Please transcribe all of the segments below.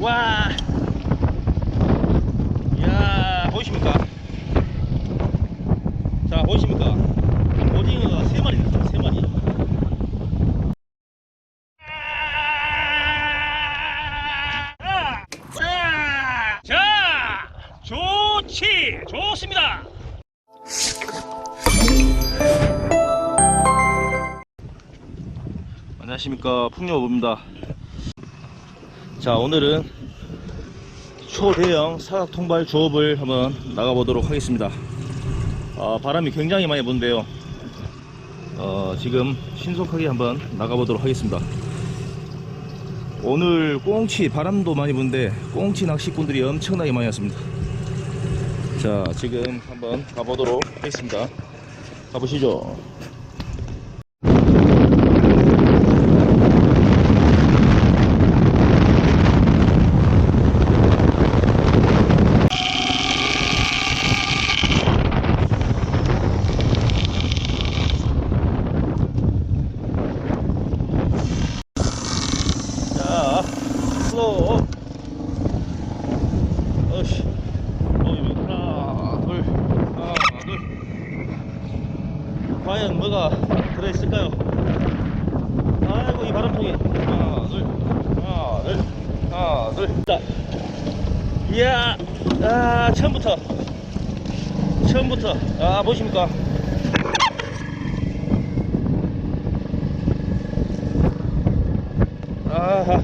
와. 이야, 보이십니까? 자, 보이십니까? 오징어가 세 마리 됐어요, 세 마리. 자, 자, 좋지, 좋습니다. 안녕하십니까 풍요부입니다 자 오늘은 초대형 사각 통발 조업을 한번 나가보도록 하겠습니다. 어, 바람이 굉장히 많이 부는데요. 어, 지금 신속하게 한번 나가보도록 하겠습니다. 오늘 꽁치 바람도 많이 부는데 꽁치 낚시꾼들이 엄청나게 많이 왔습니다. 자 지금 한번 가보도록 하겠습니다. 가보시죠 자, 슬로우. 어씨. 어, 여기 하나, 둘, 하나, 둘. 과연 뭐가 들어있을까요? 아이고, 이 바람통이. 하나, 둘, 하나, 둘, 하나, 둘. 자. 이야, 아, 처음부터. 처음부터. 아, 보십니까? 아하.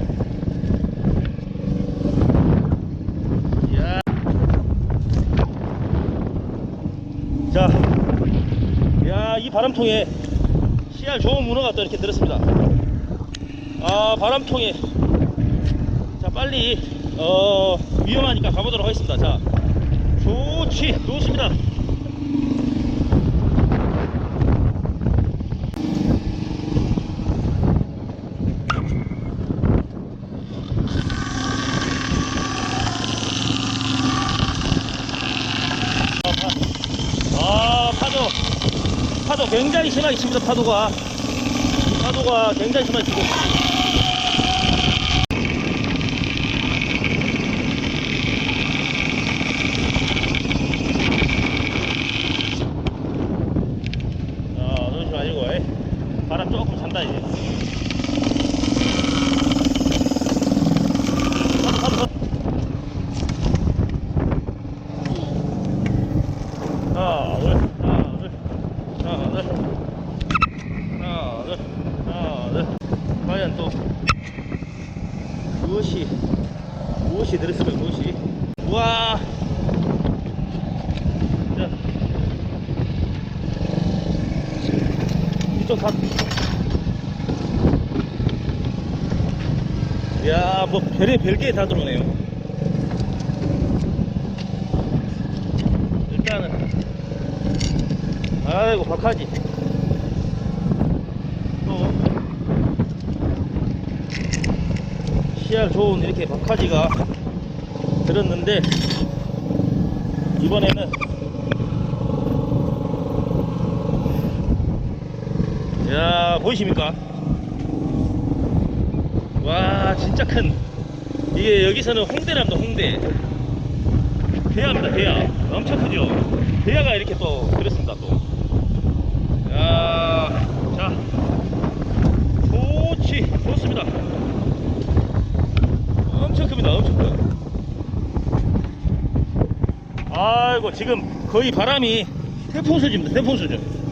야. 자. 야, 이 바람통에 씨알 좋은 문어가 또 이렇게 들었습니다. 아, 바람통에. 자, 빨리, 어, 위험하니까 가보도록 하겠습니다. 자. 좋지, 좋습니다. 아, 파도. 파도 굉장히 심하게 칩니다, 파도가. 이 파도가 굉장히 심하게 치고. 아, 그러지 말고, 에. 바람 조금 잔다, 이제. 파도, 파도, 파도. 하나, 둘, 하나, 둘, 하나, 둘, 하나, 둘, 하나, 둘. 과연 또 무엇이 무엇이 들었을까요? 무엇이? 우와. 자, 이쪽 가. 야, 뭐 별의 별게 다 들어오네요. 일단은 아이고 박하지 또 씨알 좋은 이렇게 박하지가 들었는데 이번에는 야 보이십니까? 와 진짜 큰. 이게 여기서는 홍대랍니다 홍대. 대야입니다 대야. 엄청 크죠? 대야가 이렇게 또 들었습니다 또. 야, 자, 좋지, 좋습니다. 엄청 큽니다, 엄청 커요. 아이고, 지금 거의 바람이 태풍 수준입니다, 태풍 수준.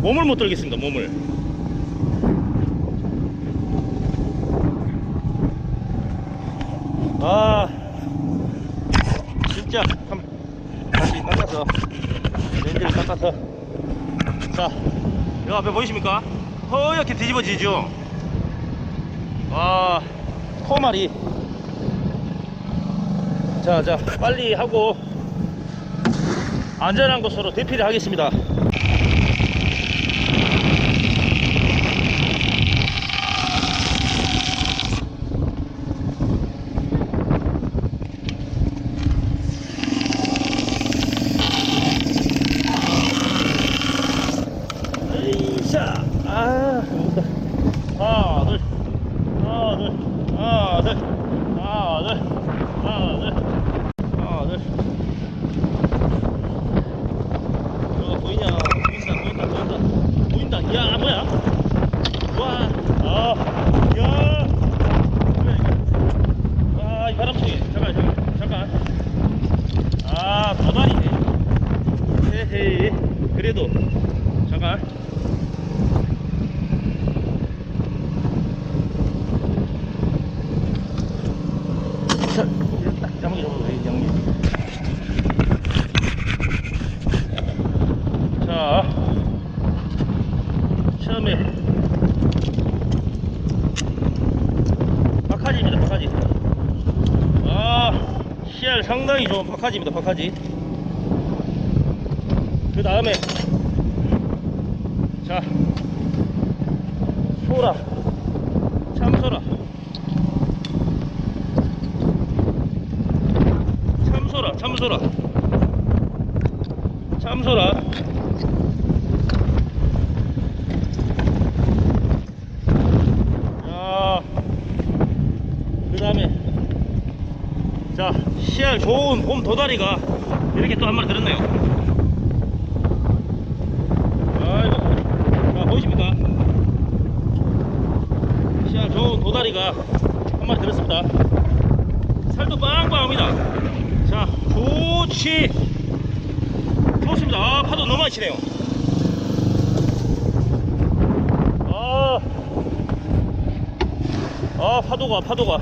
몸을 못 들겠습니다, 몸을. 아, 진짜, 한, 다시 깎아서, 렌즈를 깎아서. 자, 여 앞에 보이십니까? 허옇게 뒤집어지죠? 와, 포말이. 자, 자, 빨리 하고, 안전한 곳으로 대피를 하겠습니다. 아, 못다. 하나, 둘, 하나, 둘, 하나, 둘, 하나, 둘, 하나, 둘, 하나, 둘. 뭐가 보이냐? 보인다, 보인다, 보인다. 보인다. 야, 뭐야? 와, 아, 야. 뭐야, 이거. 아, 이 바람 속에. 잠깐, 잠깐, 잠깐. 아, 도다리네. 헤헤. 그래도, 잠깐. 자, 딱 야무지 잡아도 돼, 야무지. 자, 처음에 박하지입니다, 박하지. 아, 씨알 상당히 좋은 박하지입니다, 박하지. 그 다음에 자, 소라. 참소라, 참소라. 참소라. 야, 그 다음에, 자, 봄 도다리가 이렇게 또 한 마리 들었네요. 아이고, 자, 보이십니까? 씨알 좋은 도다리가 한 마리 들었습니다. 살도 빵빵합니다. 자, 좋지. 좋습니다. 아, 파도 너무 많이 치네요. 아, 아, 파도가, 파도가.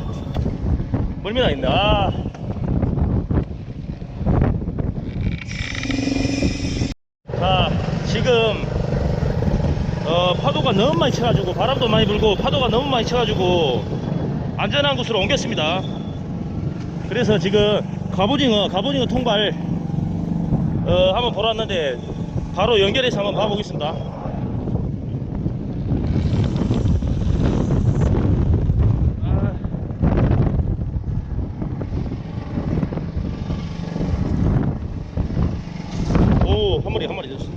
멀미나 있네. 아. 자, 지금, 어, 파도가 너무 많이 쳐가지고, 바람도 많이 불고, 파도가 너무 많이 쳐가지고, 안전한 곳으로 옮겼습니다. 그래서 지금 갑오징어 갑오징어 통발 어, 한번 보러 왔는데 바로 연결해서 한번 봐보겠습니다 오한 마리 한 마리 됐어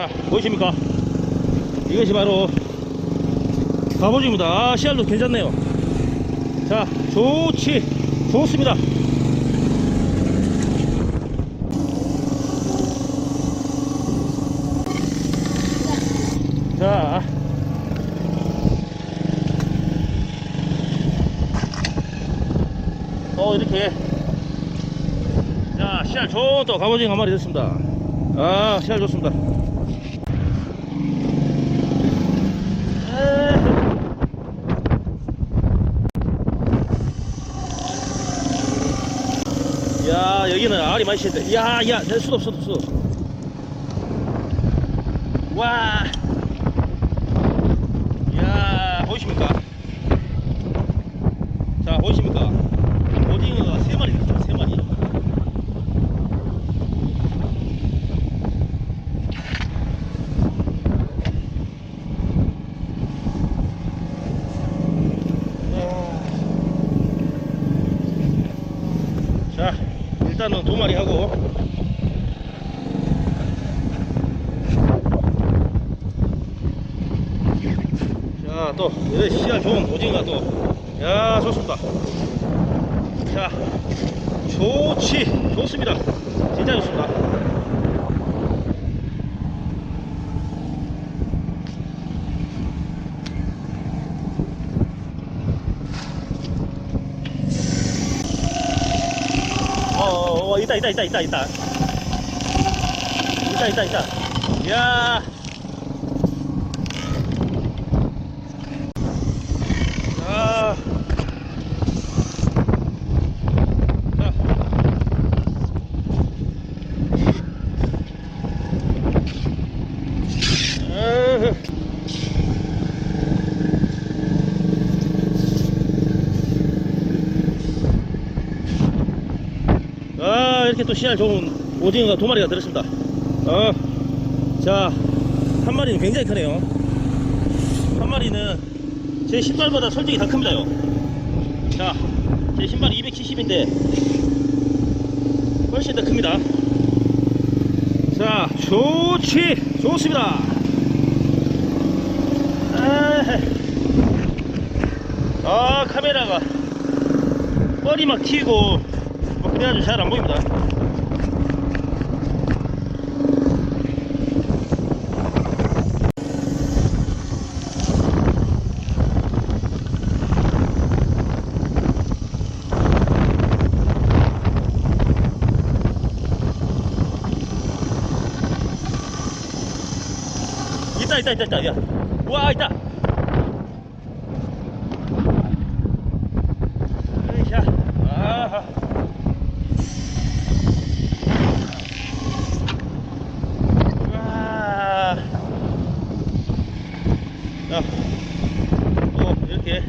자 보이십니까 이것이 바로 갑오징입니다 아 씨알도 괜찮네요 자 좋지 좋습니다 자 어, 이렇게. 자, 씨알 좋은 또 갑오징어 한 마리 됐습니다. 아, 씨알 좋습니다. 야 여기는 알이 시는데 야야 수도 없어 수도 와. 야 보이십니까? 자 보이십니까? 오징어가 세 마리 됐습니다 세 마리. 자, 일단은 두 마리 하고. 자, 또, 여기 씨알 좋은 오징어 또. 야, 좋습니다. 자, 좋지. 좋습니다. 진짜 좋습니다. 어, 어, 어, 있다, 있다, 있다, 있다, 있다. 있다, 있다, 있다. 이야. 아. 자. 에휴. 아 이렇게 또 씨알 좋은 오징어가 두 마리가 들었습니다. 어, 자 한 마리는 굉장히 크네요. 한 마리는 제 신발보다 솔직히 더 큽니다 자제 신발이 270인데 훨씬 더 큽니다. 자, 좋지, 좋습니다. 아, 아 카메라가 뻘이 막 튀고 뭐 그래가지고 잘 안 보입니다. 있다 있다 있다 있다 야. 와 있다 으쌰 아하 와. 자, 또 이렇게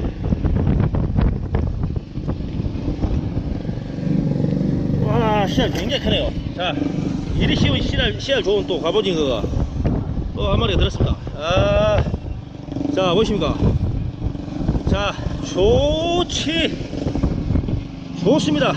와 씨알 굉장히 크네요 자 이리 쉬운 씨알, 씨알 좋은 또 갑오징어가 또 한 마리가 들었습니다. 아, 자, 보십니까? 자, 좋지. 좋습니다.